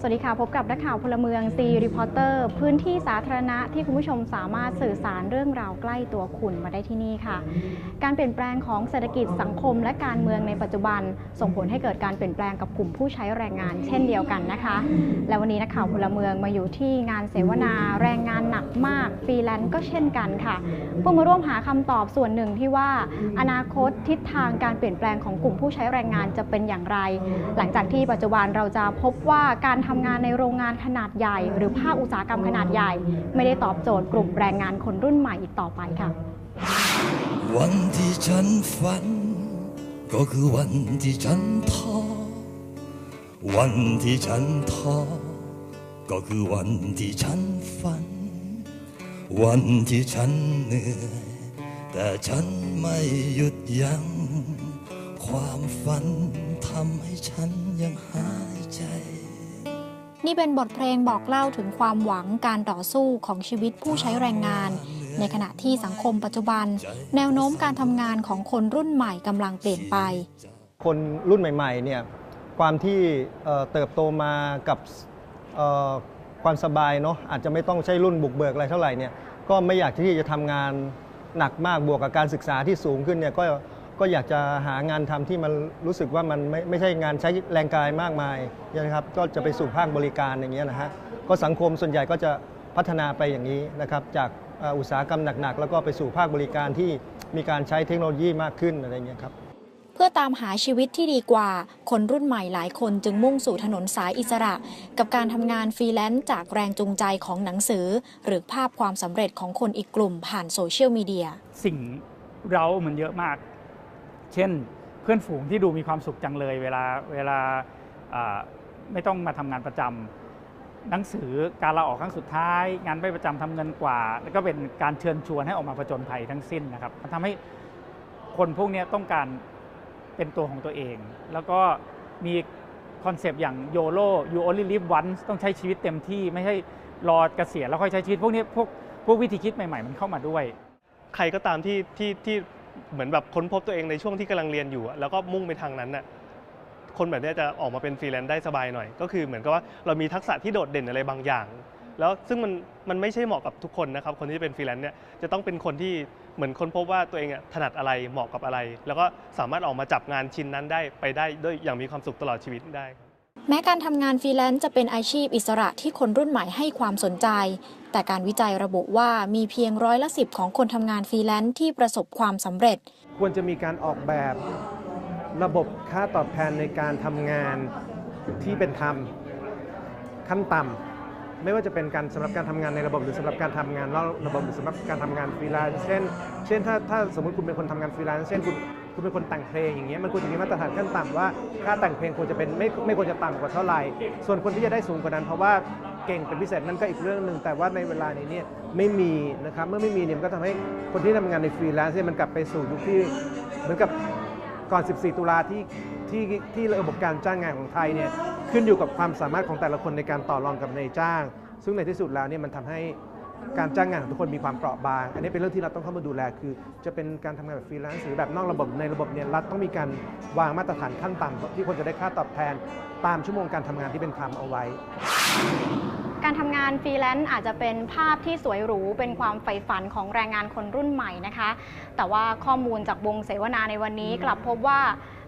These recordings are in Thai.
สวัสดีค่ะ พบกับนักข่าวพลเมืองซีรีพอร์เตอร์พื้นที่สาธารณะที่คุณผู้ชมสามารถสื่อสารเรื่องราวใกล้ตัวคุณมาได้ที่นี่ค่ะ การเปลี่ยนแปลงของเศรษฐกิจสังคมและการเมืองในปัจจุบัน ส่งผลให้เกิดการเปลี่ยนแปลงกับกลุ่มผู้ใช้แรงงาน เช่นเดียวกันนะคะ และวันนี้นักข่าวพลเมืองมาอยู่ที่งานเสวนาแรงงานหนักมากฟรีแลนซ์ก็เช่นกันค่ะ เพื่อมาร่วมหาคำตอบส่วนหนึ่งที่ว่า อนาคตทิศทางการเปลี่ยนแปลงของกลุ่มผู้ใช้แรงงานจะเป็นอย่างไร หลังจากที่ปัจจุบันเราจะพบว่าการทำงานในโรงงานขนาดใหญ่ หรือภาคอุตสาหกรรมขนาดใหญ่ ไม่ได้ตอบโจทย์กลุ่มแรงงานคนรุ่นใหม่อีกต่อไปค่ะ วันที่ฉันฝัน ก็คือวันที่ฉันท้อวันที่ฉันท้อก็คือวันที่ฉันฝัน วันที่ฉันเหนื่อย แต่ฉันไม่หยุดยัง้งความฝันทำให้ฉันยังหายใจ นี่เป็นบทเพลงบอกเล่าถึงความหวังการต่อสู้ของชีวิตผู้ใช้แรงงาน ในขณะที่สังคมปัจจุบัน แนวโน้มการทำงานของคนรุ่นใหม่กำลังเปลี่ยนไป คนรุ่นใหม่ๆเนี่ยความที่เติบโตมากับความสบายเนาะอาจจะไม่ต้องใช้รุ่นบุกเบิกอะไรเท่าไหร่เนี่ยก็ไม่อยากที่จะทำงานหนักมากบวกกับการศึกษาที่สูงขึ้นเนี่ยก็ ก็อยากจะหางานทำที่มันรู้สึกว่ามันไม่ไม่ใช่งานใช้แรงกายมากมายนะครับก็จะไปสู่ภาคบริการอย่างเงี้ยนะฮะก็สังคมส่วนใหญ่ก็จะพัฒนาไปอย่างนี้นะครับจากเอ่ออุตสาหกรรมหนักๆ แล้วก็ไปสู่ภาคบริการที่มีการใช้เทคโนโลยีมากขึ้นอะไรเงี้ยครับเพื่อตามหาชีวิตที่ดีกว่า คนรุ่นใหม่หลายคนจึงมุ่งสู่ถนนสายอิสระ กับการทำงานฟรีแลนซ์จากแรงจูงใจของหนังสือ หรือภาพความสำเร็จของคนอีกกลุ่มผ่านโซเชียลมีเดียสิ่งเรามันเยอะมาก เช่น เพื่อนฝูงที่ดูมีความสุขจังเลย เวลาเวลาไม่ต้องมาทำงานประจำหนังสือการลาออกครั้งสุดท้าย งานไม่ประจำทำเงินกว่า แล้วก็เป็นการเชิญชวนให้ออกมาผจญภัยทั้งสิ้นนะครับมันทำให้คนพวกนี้ต้องการเป็นตัวของตัวเอง แล้วก็มีคอนเซปต์อย่าง YOLO you only live once ต้องใช้ชีวิตเต็มที่ไม่ใช่รอเกษียณแล้วค่อยใช้ชีวิต พวกนี้พวกพวกวิธีคิดใหม่ ๆ มันเข้ามาด้วย ใครก็ตามที่ที่ที่ เหมือนแบบค้นพบตัวเองในช่วงที่กำลังเรียนอยู่ แล้วก็มุ่งไปทางนั้นน่ะคนแบบนี้จะออกมาเป็นฟรีแลนซ์ได้สบายหน่อย ก็คือเหมือนกับว่าเรามีทักษะที่โดดเด่นอะไรบางอย่าง แล้วซึ่งมันมันไม่ใช่เหมาะกับทุกคนนะครับ คนที่เป็นฟรีแลนซ์เนี่ยจะต้องเป็นคนที่เหมือนค้นพบว่าตัวเองถนัดอะไรเหมาะกับอะไร แล้วก็สามารถออกมาจับงานชิ้นนั้นได้ไปได้ด้วยอย่างมีความสุขตลอดชีวิตได้ แม้การทำงานฟรีแลนซ์จะเป็นอาชีพอิสระที่คนรุ่นใหม่ให้ความสนใจ แต่การวิจัยระบุว่ามีเพียงร้อยละสิบของคนทำงานฟรีแลนซ์ที่ประสบความสำเร็จ ควรจะมีการออกแบบระบบค่าตอบแทนในการทำงานที่เป็นธรรมขั้นต่ำไม่ว่าจะเป็นการสำหรับการทำงานในระบบหรือสำหรับการทำงานนอกระบบหรือสำหรับการทำงานฟรีแลนซ์เช่น เช่นถ้าถ้าสมมติคุณเป็นคนทำงานฟรีแลนซ์เช่นคุณ คุณเป็นคนแต่งเพลงอย่างเงี้ยมันควรจะมีมาตรฐานขั้นต่ำว่าค่าแต่งเพลงควรจะเป็นไม่ไม่ควรจะต่ำกว่าเท่าไหร่ ส่วนคนที่จะได้สูงกว่านั้น เพราะว่าเก่งเป็นพิเศษนั่นก็อีกเรื่องหนึ่งแต่ว่าในเวลาในนี่ยไม่มีนะครับเมื่อไม่มีเนี่ยมันก็ทำให้คนที่ทำงานในฟรีแลนซ์เนี่ยมันกลับไปสู่ยุคที่เหมือนกับก่อน 14 ตุลาที่ที่ที่ระบบการจ้างงานของไทยเนี่ยขึ้นอยู่กับความสามารถของแต่ละคนในการต่อรองกับนายจ้าง ซึ่งในที่สุดแล้วเนี่ยมันทำให้ การจ้างงานของทุกคนมีความเปราะบาง อันนี้เป็นเรื่องที่เราต้องเข้ามาดูแล คือ จะเป็นการทำงานแบบฟรีแลนซ์หรือแบบนอกระบบในระบบเนี่ยรัฐต้องมีการวางมาตรฐานขั้นต่ำที่คนจะได้ค่าตอบแทน ตามชั่วโมงการทำงานที่เป็นธรรมเอาไว้ การทำงานฟรีแลนซ์อาจจะเป็นภาพที่สวยหรู เป็นความใฝ่ฝันของแรงงานคนรุ่นใหม่นะคะ แต่ว่าข้อมูลจากวงเสวนาในวันนี้กลับพบว่า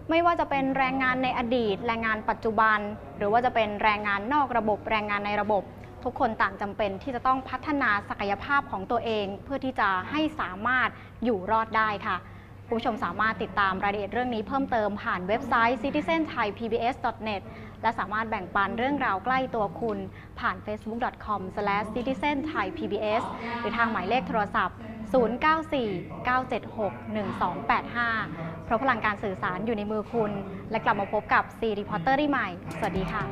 ไม่ว่าจะเป็นแรงงานในอดีต แรงงานปัจจุบัน หรือว่าจะเป็นแรงงานนอกระบบ แรงงานในระบบ ทุกคนต่างจำเป็นที่จะต้องพัฒนาศักยภาพของตัวเอง เพื่อที่จะให้สามารถอยู่รอดได้ค่ะคุณผู้ชมสามารถติดตามรายละเอียดเรื่องนี้เพิ่มเติมผ่านเว็บไซต์ citizenthaipbs.net และสามารถแบ่งปันเรื่องราวใกล้ตัวคุณ ผ่าน facebook.com/citizenthaipbs หรือทางหมายเลขโทรศัพท์ 094-976-1285 เพราะพลังการสื่อสารอยู่ในมือคุณ และกลับมาพบกับ C Reporter ได้ใหม่ สวัสดีค่ะ